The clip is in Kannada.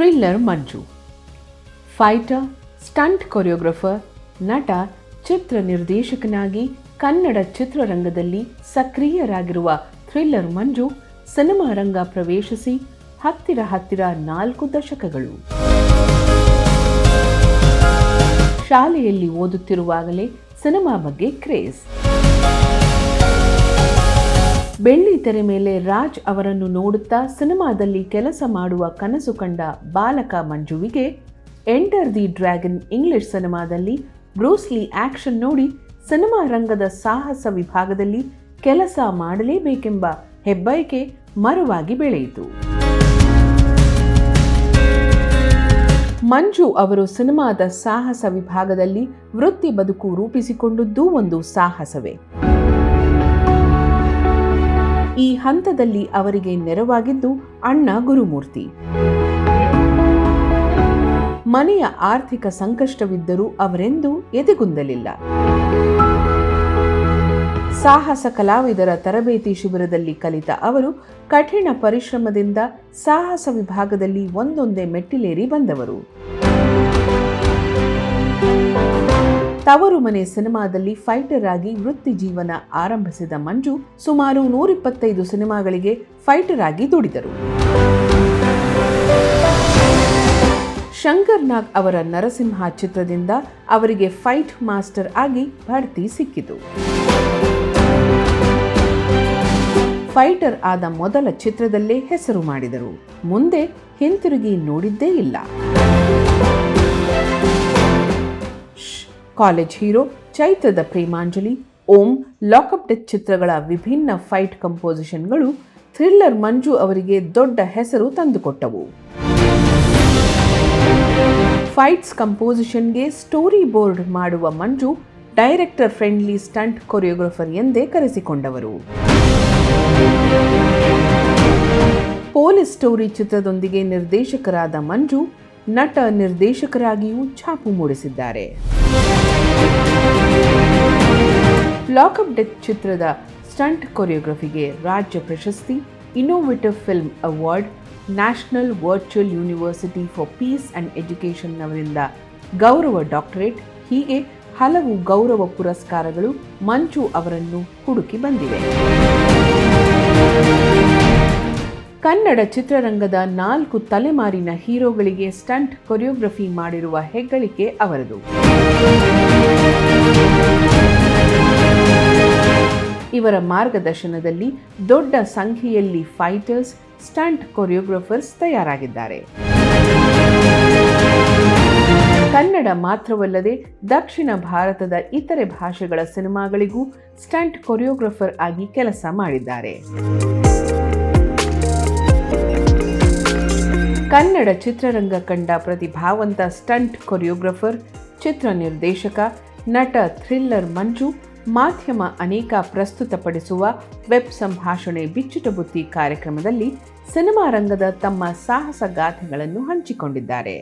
Thriller Manju fighter, stunt choreographer, ನಟ, ಚಿತ್ರ ನಿರ್ದೇಶಕನಾಗಿ ಕನ್ನಡ ಚಿತ್ರರಂಗದಲ್ಲಿ ಸಕ್ರಿಯರಾಗಿರುವ ಥ್ರಿಲ್ಲರ್ ಮಂಜು ಸಿನಿಮಾ ರಂಗ ಪ್ರವೇಶಿಸಿ ಹತ್ತಿರ ಹತ್ತಿರ ನಾಲ್ಕು ದಶಕಗಳು. ಶಾಲೆಯಲ್ಲಿ ಓದುತ್ತಿರುವಾಗಲೇ ಸಿನಿಮಾ ಬಗ್ಗೆ ಕ್ರೇಜ್. ಬೆಳ್ಳಿ ತೆರೆ ಮೇಲೆ ರಾಜ್ ಅವರನ್ನು ನೋಡುತ್ತಾ ಸಿನಿಮಾದಲ್ಲಿ ಕೆಲಸ ಮಾಡುವ ಕನಸು ಕಂಡ ಬಾಲಕ ಮಂಜುವಿಗೆ ಎಂಟರ್ ದಿ ಡ್ರ್ಯಾಗನ್ ಇಂಗ್ಲಿಷ್ ಸಿನಿಮಾದಲ್ಲಿ ಬ್ರೂಸ್ಲಿ ಆಕ್ಷನ್ ನೋಡಿ ಸಿನಿಮಾ ರಂಗದ ಸಾಹಸ ವಿಭಾಗದಲ್ಲಿ ಕೆಲಸ ಮಾಡಲೇಬೇಕೆಂಬ ಹೆಬ್ಬಯಕೆ ಮರವಾಗಿ ಬೆಳೆಯಿತು. ಮಂಜು ಅವರು ಸಿನಿಮಾದ ಸಾಹಸ ವಿಭಾಗದಲ್ಲಿ ವೃತ್ತಿ ಬದುಕು ರೂಪಿಸಿಕೊಂಡದ್ದು ಒಂದು ಸಾಹಸವೇ. ಈ ಹಂತದಲ್ಲಿ ಅವರಿಗೆ ನೆರವಾಗಿದ್ದು ಅಣ್ಣ ಗುರುಮೂರ್ತಿ. ಮನೆಯ ಆರ್ಥಿಕ ಸಂಕಷ್ಟವಿದ್ದರೂ ಅವರೆಂದೂ ಎದೆಗುಂದಲಿಲ್ಲ. ಸಾಹಸ ಕಲಾವಿದರ ತರಬೇತಿ ಶಿಬಿರದಲ್ಲಿ ಕಲಿತ ಅವರು ಕಠಿಣ ಪರಿಶ್ರಮದಿಂದ ಸಾಹಸ ವಿಭಾಗದಲ್ಲಿ ಒಂದೊಂದೇ ಮೆಟ್ಟಿಲೇರಿ ಬಂದವರು. ತವರು ಮನೆ ಸಿನಿಮಾದಲ್ಲಿ ಫೈಟರ್ ಆಗಿ ವೃತ್ತಿ ಜೀವನ ಆರಂಭಿಸಿದ ಮಂಜು ಸುಮಾರು ನೂರಿಪ್ಪತ್ತೈದು ಸಿನಿಮಾಗಳಿಗೆ ಫೈಟರ್ ಆಗಿ ದುಡಿದರು. ಶಂಕರ್ ನಾಗ್ ಅವರ ನರಸಿಂಹ ಚಿತ್ರದಿಂದ ಅವರಿಗೆ ಫೈಟ್ ಮಾಸ್ಟರ್ ಆಗಿ ಬಡ್ತಿ ಸಿಕ್ಕಿತು. ಫೈಟರ್ ಆದ ಮೊದಲ ಚಿತ್ರದಲ್ಲೇ ಹೆಸರು ಮಾಡಿದರು. ಮುಂದೆ ಹಿಂತಿರುಗಿ ನೋಡಿದ್ದೇ ಇಲ್ಲ. College Hero Chaitrada Premanjali. Om Lockup Death ಚಿತ್ರಗಳ ವಿಭಿನ್ನ ಫೈಟ್ ಕಂಪೋಸಿಷನ್ಗಳು ಥ್ರಿಲ್ಲರ್ ಮಂಜು ಅವರಿಗೆ ದೊಡ್ಡ ಹೆಸರು ತಂದುಕೊಟ್ಟವು. ಫೈಟ್ಸ್ ಕಂಪೋಸಿಷನ್ಗೆ ಸ್ಟೋರಿ ಬೋರ್ಡ್ ಮಾಡುವ Manju director friendly stunt choreographer ಎಂದೇ ಕರೆಸಿಕೊಂಡವರು. ಪೊಲೀಸ್ ಸ್ಟೋರಿ ಚಿತ್ರದೊಂದಿಗೆ ನಿರ್ದೇಶಕರಾದ ಮಂಜು ನಟ ನಿರ್ದೇಶಕರಾಗಿಯೂ ಛಾಪು ಮೂಡಿಸಿದ್ದಾರೆ. ಲಾಕಪ್ ಡೆತ್ ಚಿತ್ರದ ಸ್ಟಂಟ್ ಕೊರಿಯೋಗ್ರಫಿಗೆ ರಾಜ್ಯ ಪ್ರಶಸ್ತಿ Innovative Film Award National Virtual University for Peace and ಎಜುಕೇಷನ್ನವರಿಂದ ಗೌರವ ಡಾಕ್ಟರೇಟ್ ಹೀಗೆ ಹಲವು ಗೌರವ ಪುರಸ್ಕಾರಗಳು ಮಂಜು ಅವರನ್ನು ಹುಡುಕಿ ಬಂದಿವೆ. ಕನ್ನಡ ಚಿತ್ರರಂಗದ ನಾಲ್ಕು ತಲೆಮಾರಿನ ಹೀರೋಗಳಿಗೆ ಸ್ಟಂಟ್ ಕೊರಿಯೋಗ್ರಫಿ ಮಾಡಿರುವ ಹೆಗ್ಗಳಿಕೆ ಅವರದು. ಇವರ ಮಾರ್ಗದರ್ಶನದಲ್ಲಿ ದೊಡ್ಡ ಸಂಖ್ಯೆಯಲ್ಲಿ ಫೈಟರ್ಸ್, ಸ್ಟಂಟ್ ಕೊರಿಯೋಗ್ರಫರ್ಸ್ ತಯಾರಾಗಿದ್ದಾರೆ. ಕನ್ನಡ ಮಾತ್ರವಲ್ಲದೆ ದಕ್ಷಿಣ ಭಾರತದ ಇತರೆ ಭಾಷೆಗಳ ಸಿನಿಮಾಗಳಿಗೂ ಸ್ಟಂಟ್ ಕೊರಿಯೋಗ್ರಫರ್ ಆಗಿ ಕೆಲಸ ಮಾಡಿದ್ದಾರೆ. ಕನ್ನಡ ಚಿತ್ರರಂಗ ಕಂಡ ಪ್ರತಿಭಾವಂತ ಸ್ಟಂಟ್ ಕೊರಿಯೋಗ್ರಫರ್, ಚಿತ್ರ ನಿರ್ದೇಶಕ, ನಟ ಥ್ರಿಲ್ಲರ್ ಮಂಜು, ಮಾಧ್ಯಮ ಅನೇಕ ಪ್ರಸ್ತುತಪಡಿಸುವ ವೆಬ್ ಸಂಭಾಷಣೆ ಬಿಚ್ಚುಟ ಬುತ್ತಿ ಕಾರ್ಯಕ್ರಮದಲ್ಲಿ ಸಿನಿಮಾ ರಂಗದ ತಮ್ಮ ಸಾಹಸ ಗಾಥೆಗಳನ್ನು ಹಂಚಿಕೊಂಡಿದ್ದಾರೆ.